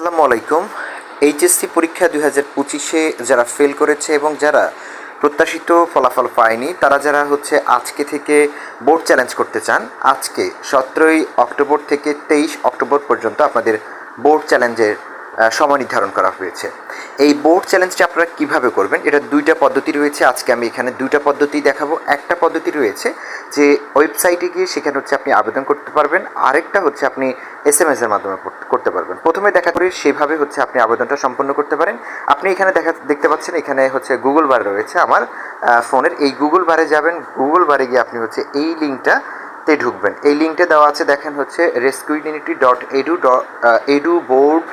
আসসালামু আলাইকুম। এইচএসসি পরীক্ষা দুই হাজার পঁচিশে যারা ফেল করেছে এবং যারা প্রত্যাশিত ফলাফল পায়নি, তারা যারা হচ্ছে আজকে থেকে বোর্ড চ্যালেঞ্জ করতে চান, আজকে সতেরোই অক্টোবর থেকে তেইশ অক্টোবর পর্যন্ত আপনাদের বোর্ড চ্যালেঞ্জের সময় নির্ধারণ করা হয়েছে। এই বোর্ড চ্যালেঞ্জটা আপনারা কীভাবে করবেন? এটা দুইটা পদ্ধতি রয়েছে। আজকে আমি এখানে দুইটা পদ্ধতি দেখাবো। একটা পদ্ধতি রয়েছে যে ওয়েবসাইটে গিয়ে সেখানে হচ্ছে আপনি আবেদন করতে পারবেন। আরেকটা হচ্ছে আপনি এস এম এস এর মাধ্যমে করতে পারবেন। প্রথমে দেখা করে সেভাবে হচ্ছে আপনি আবেদনটা সম্পন্ন করতে পারেন। আপনি এখানে দেখা, দেখতে পাচ্ছেন এখানে হচ্ছে গুগল বার রয়েছে আমার ফোনের। এই গুগল বারে যাবেন। গুগল বারে গিয়ে আপনি হচ্ছে এই লিঙ্কটা তে ঢুকবেন। এই লিঙ্কটা দেওয়া আছে, দেখেন হচ্ছে রেস্কুইডিনিটি dot edu dot edu board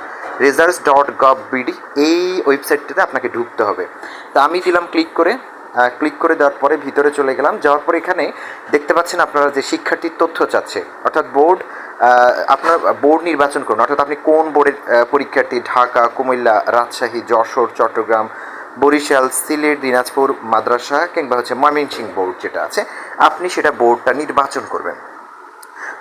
results dot gov BD এই ওয়েবসাইটটাতে আপনাকে ঢুকতে হবে। তা আমি দিলাম ক্লিক করে ক্লিক করে দেওয়ার পরে ভিতরে চলে গেলাম। যাওয়ার পরে এখানে দেখতে পাচ্ছেন আপনারা যে শিক্ষার্থীর তথ্য চাচ্ছে। অর্থাৎ বোর্ড আপনার বোর্ড নির্বাচন করুন। অর্থাৎ আপনি কোন বোর্ডের পরীক্ষার্থী? ঢাকা, কুমিল্লা, রাজশাহী, যশোর, চট্টগ্রাম, বরিশাল, সিলেট, দিনাজপুর, মাদ্রাসা কিংবা হচ্ছে ময়মনসিংহ বোর্ড যেটা আছে, আপনি সেটা বোর্ডটা নির্বাচন করবেন।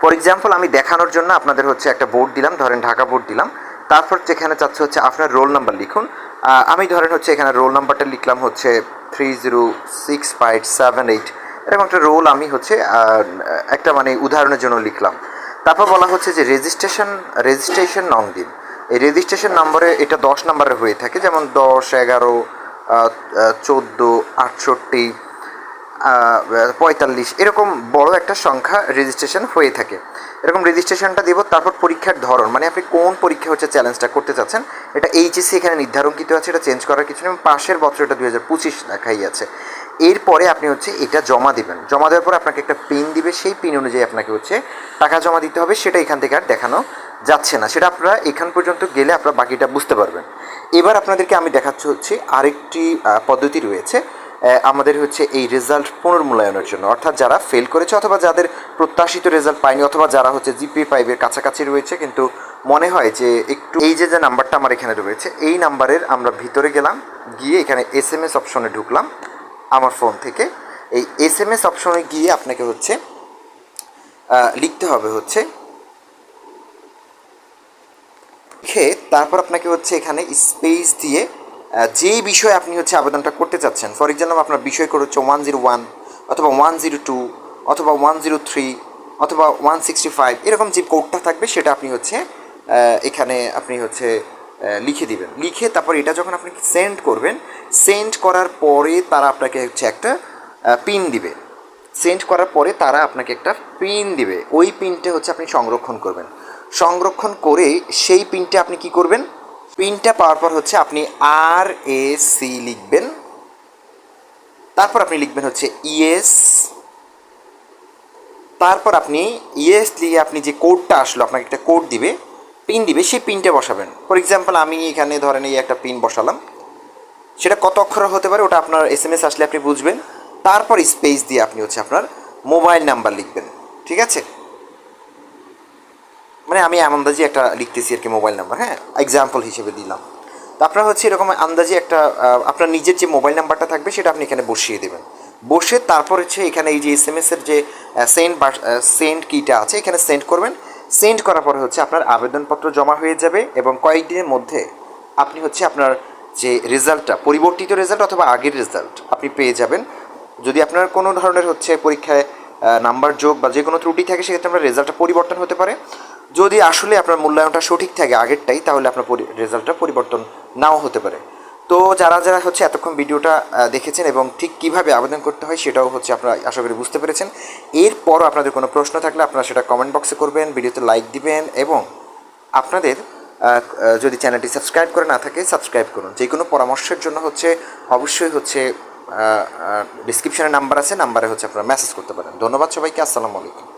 ফর এক্সাম্পল আমি দেখানোর জন্য আপনাদের হচ্ছে একটা বোর্ড দিলাম। ধরেন ঢাকা বোর্ড দিলাম। তারপর যেখানে চাচ্ছে হচ্ছে আপনার রোল নাম্বার লিখুন। আমি ধরেন হচ্ছে এখানে রোল নাম্বারটা লিখলাম হচ্ছে three zero six five seven eight এরকম একটা রোল আমি হচ্ছে একটা মানে উদাহরণের জন্য লিখলাম। তারপর বলা হচ্ছে যে রেজিস্ট্রেশন রেজিস্ট্রেশন নং দিন। এই রেজিস্ট্রেশন নম্বরে এটা দশ নম্বরের হয়ে থাকে, যেমন দশ, এগারো চোদ্দ, আটষট্টি পঁয়তাল্লিশ। এরকম বড় একটা সংখ্যা রেজিস্ট্রেশন হয়ে থাকে। এরকম রেজিস্ট্রেশনটা দেবো, তারপর পরীক্ষার ধরন মানে আপনি কোন পরীক্ষা হচ্ছে চ্যালেঞ্জটা করতে চাচ্ছেন, এটা এইচএসসি এখানে নির্ধারণকৃত আছে, এটা চেঞ্জ করার কিছু নেই পাশের বছর এটা দুই হাজার পঁচিশ দেখাই আছে। এরপরে আপনি হচ্ছে এটা জমা দিবেন। জমা দেওয়ার পর আপনাকে একটা পিন দিবে, সেই পিন অনুযায়ী আপনাকে হচ্ছে টাকা জমা দিতে হবে, সেটা এখান থেকে আর দেখানো যাচ্ছে না। সেটা আপনারা এখান পর্যন্ত গেলে আপনারা বাকিটা বুঝতে পারবেন। এবার আপনাদেরকে আমি দেখাচ্ছি হচ্ছে আরেকটি পদ্ধতি রয়েছে। আমাদের হচ্ছে এই রেজাল্ট পুনর্মূল্যায়নের জন্য। অর্থাৎ যারা ফেল করেছে অথবা যাদের প্রত্যাশিত রেজাল্ট পায়নি অথবা যারা হচ্ছে জিপিএ ফাইভের কাছাকাছি রয়েছে, কিন্তু মনে হয় যে একটু এই যে যে নাম্বারটা আমার এখানে রয়েছে, এই নাম্বারের আমরা ভিতরে গেলাম, গিয়ে এখানে এস এম এস অপশনে ঢুকলাম আমার ফোন থেকে। এই এস এম এস অপশনে গিয়ে আপনাকে হচ্ছে লিখতে হবে হচ্ছে, লিখে তারপর আপনাকে হচ্ছে এখানে স্পেস দিয়ে যেই বিষয়ে আপনি হচ্ছে আবেদনটা করতে চাচ্ছেন ফর এক্সাম্পল আপনার বিষয় করে হচ্ছে ওয়ান জিরো ওয়ান অথবা ওয়ান জিরো টু অথবা ওয়ান জিরো থ্রি অথবা ওয়ান সিক্সটি ফাইভ এরকম যে কোডটা থাকবে সেটা আপনি হচ্ছে এখানে আপনি হচ্ছে লিখে দিবেন। লিখে তারপর এটা যখন আপনি সেন্ড করবেন সেন্ড করার পরে তারা আপনাকে হচ্ছে একটা পিন দিবে। সেন্ড করার পরে তারা আপনাকে একটা পিন দিবে। ওই পিনটা হচ্ছে আপনি সংরক্ষণ করবেন। সংরক্ষণ করে সেই পিনটা আপনি কি করবেন? পিনটা পাওয়ার পর হচ্ছে আপনি আর, এ, সি লিখবেন। তারপর আপনি লিখবেন হচ্ছে ইএস। তারপর আপনি ইএস লিখে আপনি যে কোডটা আসলো, আপনাকে একটা কোড দিবে, পিন দিবে, সেই পিনটা বসাবেন। ফর এক্সাম্পল, আমি এখানে ধরেন এই একটা পিন বসালাম। সেটা কত অক্ষর হতে পারে ওটা আপনার এস এম এস আসলে আপনি বুঝবেন। তারপর স্পেস দিয়ে আপনি হচ্ছে আপনার মোবাইল নাম্বার লিখবেন। ঠিক আছে? মানে আমি আন্দাজি একটা লিখতেছি আর কি মোবাইল নাম্বার হ্যাঁ? এক্সাম্পল হিসেবে দিলাম। তো আপনার হচ্ছে এরকম আন্দাজি একটা আপনার নিজের যে মোবাইল নাম্বারটা থাকবে সেটা আপনি এখানে বসিয়ে দেবেন। বসে তারপর হচ্ছে এখানে এই যে এস এম এসের যে সেন্ড বা সেন্ড কিটা আছে, এখানে সেন্ড করবেন। সেন্ড করার পরে হচ্ছে আপনার আবেদনপত্র জমা হয়ে যাবে এবং কয়েকদিনের মধ্যে আপনি হচ্ছে আপনার যে রেজাল্টটা পরিবর্তিত রেজাল্ট অথবা আগের রেজাল্ট আপনি পেয়ে যাবেন। যদি আপনার কোনো ধরনের হচ্ছে পরীক্ষায় নাম্বার যোগ বা যে কোনো ত্রুটি থাকে, সেক্ষেত্রে আপনার রেজাল্টটা পরিবর্তন হতে পারে। যদি আসলে আপনার মূল্যায়নটা সঠিক থাকে আগেরটাই, তাহলে আপনার রেজাল্টটা পরিবর্তন নাও হতে পারে। তো যারা যারা হচ্ছে এতক্ষণ ভিডিওটা দেখেছেন এবং ঠিক কীভাবে আবেদন করতে হয় সেটাও হচ্ছে আপনারা আশা করি বুঝতে পেরেছেন। এরপরও আপনাদের কোনো প্রশ্ন থাকলে আপনারা সেটা কমেন্ট বক্সে করবেন, ভিডিওতে লাইক দিবেন এবং আপনাদের যদি চ্যানেলটি সাবস্ক্রাইব করে না থাকে সাবস্ক্রাইব করুন। যে কোনো পরামর্শের জন্য হচ্ছে অবশ্যই হচ্ছে ডিসক্রিপশনে নাম্বার আছে নাম্বারে হচ্ছে আপনারা মেসেজ করতে পারেন। ধন্যবাদ সবাইকে, আসসালামু আলাইকুম।